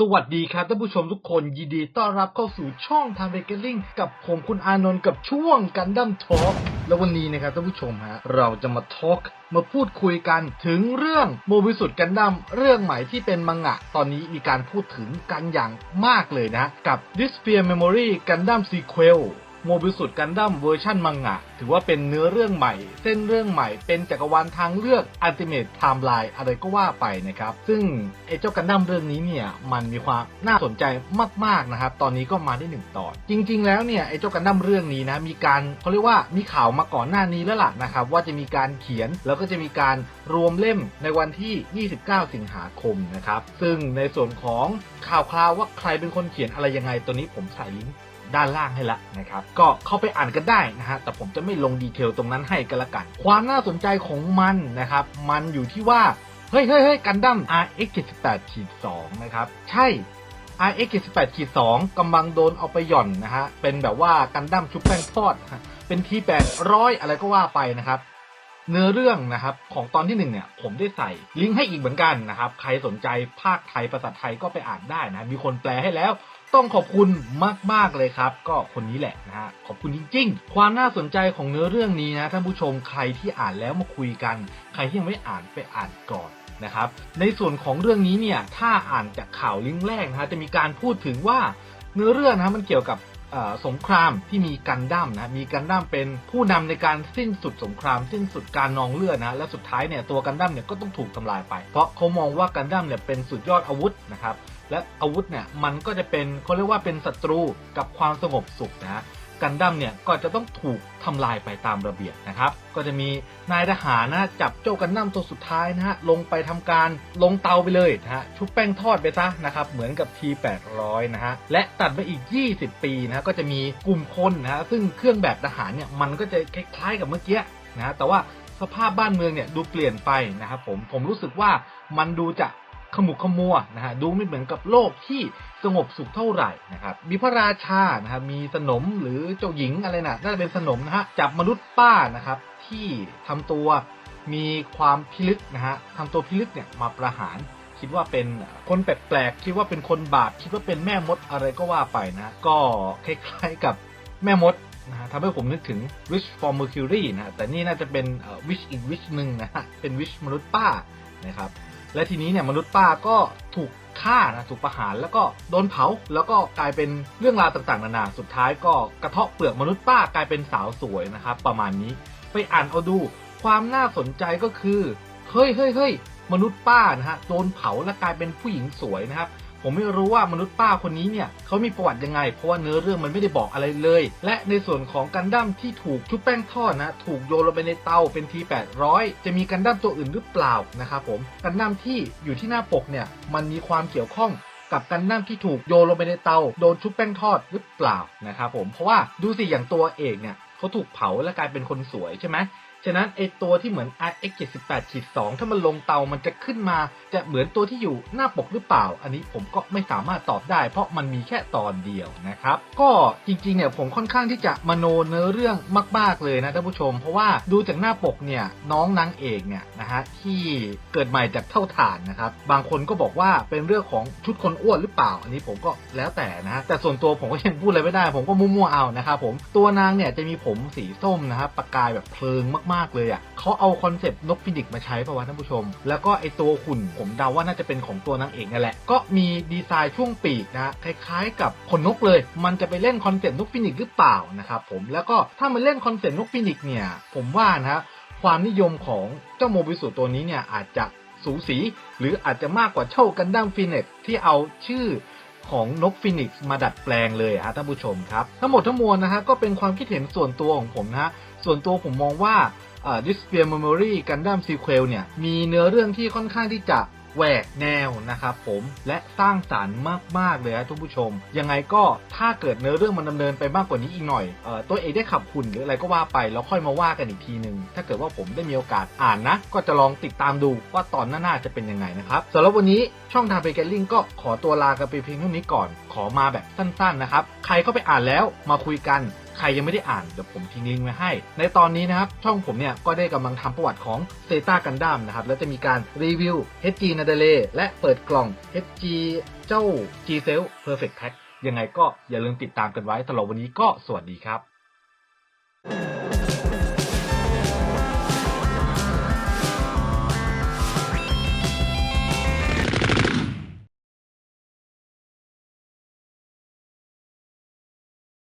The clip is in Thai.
สวัสดีครับท่านผู้ชมทุกคนยินดีต้อนรับเข้าสู่ช่องทางเบเกอริ่งกับผมคุณอานนท์กับช่วงกันดั้มทอล์กแล้ววันนี้นะครับท่านผู้ชมฮะเราจะมาทอล์กมาพูดคุยกันถึงเรื่องโมบิสุดกันดั้มเรื่องใหม่ที่เป็นมังงะ ตอนนี้มีการพูดถึงกันอย่างมากเลยนะ กับ d i s p e a r Memory Gundam Sequel โมบิสุดกันดั้มเวอร์ชันมังงะ ถือว่าเป็นเนื้อเรื่องใหม่ เส้นเรื่องใหม่เป็นจักรวาลทางเลือกอัลติเม e ไทม์ไลน์อะไรก็ว่าไปนะครับ ซึ่งไอ้เจ้ากันดั้มเรื่องนี้เนี่ยมันมีความน่าสนใจมากๆนะครับ ตอนนี้ก็มาได้หนึ่งตอนจริง ๆ แล้วเนี่ยไอ้เจ้ากันดั้มเรื่องนี้นะมีการเขาเรียกว่ามีข่าวมาก่อนหน้านี้แล้วล่ะนะครับว่าจะมีการเขียนแล้วก็จะมีการรวมเล่มในวันที่ 29 สิงหาคมนะครับซึ่งในส่วนของข่าวคราวว่าใครเป็นคนเขียนอะไรยังไงตัวนี้ผมใส่ลิงก์ ด้านล่างให้ละนะครับ ก็เข้าไปอ่านกันได้นะฮะแต่ผมจะไม่ลงดีเทลตรงนั้นให้กันละกัน ความน่าสนใจของมันนะครับ มันอยู่ที่ว่า เฮ้ยเฮ้ยเฮ้ยกันดั้ม RX 78ขีด2นะครับ ใช่ RX 78ขีด2กำลังโดนเอาไปหย่อนนะฮะ เป็นแบบว่ากันดั้มชุบแป้งทอด เป็นที800อะไรก็ว่าไปนะครับเนื้อเรื่องนะครับของตอนที่หนึ่งเนี่ยผมได้ใส่ลิงก์ให้อีกเหมือนกันนะครับ ใครสนใจภาคไทยภาษาไทยก็ไปอ่านได้นะ มีคนแปลให้แล้ว ต้องขอบคุณมาก ๆ เลยครับ ก็คนนี้แหละนะฮะขอบคุณจริง ๆ ความน่าสนใจของเนื้อเรื่องนี้นะท่านผู้ชมใครที่อ่านแล้วมาคุยกัน ใครที่ยังไม่อ่านไปอ่านก่อนนะครับ ในส่วนของเรื่องนี้เนี่ยถ้าอ่านจากข่าวลิงก์แรกนะฮะจะมีการพูดถึงว่าเนื้อเรื่องนะมันเกี่ยวกับสงครามที่มีกันดั้มนะมีกันดั้มเป็นผู้นำในการสิ้นสุดสงคราม สิ้นสุดการนองเลือดนะและสุดท้ายเนี่ยตัวกันดั้มเนี่ยก็ต้องถูกทำลายไป เพราะเขามองว่ากันดั้มเนี่ยเป็นสุดยอดอาวุธนะครับ และอาวุธเนี่ยมันก็จะเป็นเขาเรียกว่าเป็นศัตรูกับความสงบสุขนะฮะกันดั้มเนี่ยก็จะต้องถูกทำลายไปตามระเบียบนะครับ ก็จะมีนายทหารนะจับเจ้ากันดั้มตัวสุดท้ายนะฮะลงไปทำการลงเตาไปเลยนะฮะชุบแป้งทอดไปซะนะครับเหมือนกับ T800 นะฮะและตัดไปอีก 20 ปีนะฮะก็จะมีกลุ่มคนนะฮะซึ่งเครื่องแบบทหารเนี่ยมันก็จะคล้ายๆกับเมื่อกี้นะฮะแต่ว่าสภาพบ้านเมืองเนี่ยดูเปลี่ยนไปนะครับผมผมรู้สึกว่ามันดูจะ ขมุกขมัวนะฮะดูไม่เหมือนกับโลกที่สงบสุขเท่าไหร่นะครับมีพระราชานะครับมีสนมหรือเจ้าหญิงอะไรนะน่าจะเป็นสนมนะฮะจับมนุษย์ป้านะครับที่ทำตัวมีความพิลึกนะฮะทำตัวพิลึกเนี่ยมาประหารคิดว่าเป็นคนแปลกๆคิดว่าเป็นคนบาปคิดว่าเป็นแม่มดอะไรก็ว่าไปนะก็คล้ายๆกับแม่มดนะฮะทำให้ผมนึกถึง Wish for Mercury นะฮะแต่นี่น่าจะเป็นเอ่อ Wish อีก Wish หนึ่งนะฮะเป็น Wish มนุษย์ป้านะครับ และทีนี้เนี่ยมนุษย์ป้าก็ถูกฆ่านะถูกประหารแล้วก็โดนเผาแล้วก็กลายเป็นเรื่องราวต่างๆนานาสุดท้ายก็กระเทาะเปลือกมนุษย์ป้ากลายเป็นสาวสวยนะครับประมาณนี้ไปอ่านเอาดูความน่าสนใจก็คือเฮ้ยเฮ้ยเฮ้ยมนุษย์ป้านะฮะโดนเผาและกลายเป็นผู้หญิงสวยนะครับ ผมไม่รู้ว่ามนุษย์ป้าคนนี้เนี่ยเขามีประวัติยังไง เพราะว่าเนื้อเรื่องมันไม่ได้บอกอะไรเลย และในส่วนของกันดั้มที่ถูกชุบแป้งทอดนะ ถูกโยนลงไปในเตาเป็นที800จะมีกันดั้มตัวอื่นหรือเปล่านะครับผมกันดั้มที่อยู่ที่หน้าปกเนี่ยมันมีความเกี่ยวข้องกับกันดั้มที่ถูกโยนลงไปในเตาโดนชุบแป้งทอดหรือเปล่านะครับผมเพราะว่าดูสิอย่างตัวเอกเนี่ยเขาถูกเผาและกลายเป็นคนสวยใช่ไหม ฉะนั้นไอตัวที่เหมือน RX 78ขีด2ถ้ามันลงเตามันจะขึ้นมา จะเหมือนตัวที่อยู่หน้าปกหรือเปล่า อันนี้ผมก็ไม่สามารถตอบได้ เพราะมันมีแค่ตอนเดียวนะครับ ก็จริงๆเนี่ยผมค่อนข้างที่จะมโนเนื้อเรื่องมาก ๆเลยนะท่านผู้ชม เพราะว่าดูจากหน้าปกเนี่ยน้องนางเอกเนี่ยนะฮะที่เกิดใหม่จากเท่าฐานนะครับ บางคนก็บอกว่าเป็นเรื่องของชุดคนอ้วนหรือเปล่า อันนี้ผมก็แล้วแต่นะฮะแต่ส่วนตัวผมก็ยังพูดอะไรไม่ได้ ผมก็มั่วๆเอานะครับผมตัวนางเนี่ยจะมีผมสีส้มนะครับประกายแบบเพลิงมากๆเลยอะเขาเอาคอนเซปต์นกฟินิกซ์มาใช้ป่าวะท่านผู้ชม แล้วก็ไอตัวหุ่นผมเดาว่าน่าจะเป็นของตัวนางเอกนั่นแหละ ก็มีดีไซน์ช่วงปีกนะคล้ายๆ กับขนนกเลย มันจะไปเล่นคอนเซปต์นกฟินิกซ์หรือเปล่านะครับผมแล้วก็ถ้ามันเล่นคอนเซปต์นกฟินิกซ์เนี่ยผมว่านะความนิยมของเจ้าโมบิสุตัวนี้เนี่ยอาจจะสูสี หรืออาจจะมากกว่าเช่ากันดั้มฟินิกซ์ที่เอาชื่อของนกฟินิกซ์มาดัดแปลงเลยฮะท่านผู้ชมครับ ทั้งหมดทั้งมวลนะฮะก็เป็นความคิดเห็นส่วนตัวของผมนะฮะส่วนตัวผมมองว่า อ่า Display Memory Gundam Sequel เนี่ย มีเนื้อเรื่องที่ค่อนข้างที่จะแหวกแนวนะครับผมและสร้างสารรค์มาก ๆ เลยฮะทุกผู้ชม ยังไงก็ถ้าเกิดเนื้อเรื่องมันดำเนินไปมากกว่านี้อีกหน่อยเออตัวเอกได้ขับหุ่นหรืออะไรก็ว่าไปแล้วค่อยมาว่ากันอีกทีหนึ่งถ้าเกิดว่าผมได้มีโอกาสอ่านนะ ก็จะลองติดตามดูว่าตอนหน้าๆจะเป็นยังไงนะครับสำหรับวันนี้ช่องทางเบเกอร์ลิงก็ขอตัวลากันไปเพียงเท่านี้ก่อน ขอมาแบบสั้นๆนะครับใครเข้าไปอ่านแล้วมาคุยกัน ใครยังไม่ได้อ่านเดี๋ยวผมทิ้งลิงก์ไว้ให้ ในตอนนี้นะครับ ช่องผมเนี่ยก็ได้กำลังทำประวัติของเซตากันดั้มนะครับ แล้วจะมีการรีวิว HG n a d a l e และเปิดกล่อง HG เจ้า G Cell Perfect Pack ยังไงก็อย่าลืมติดตามกันไว้สำหรับวันนี้ก็สวัสดีครับ